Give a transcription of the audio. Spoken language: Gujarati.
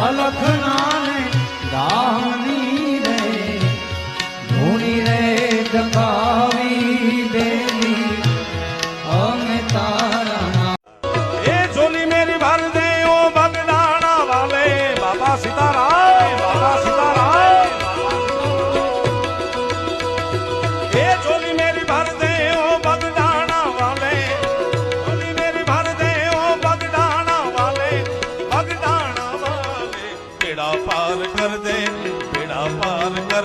વલખનાને ગામની રે ભૂની રે દખાવી દેવી. અમે તારા એ જોલી મેરી ભર દે ઓ બગડાણા વાલે બાબા સીતારામ બાબા સીતારામ. એ જોલી મેરી ભર દે ઓ ਪਾਰ ਕਰ ਦੇ ਬੇੜਾ ਪਾਰ ਕਰ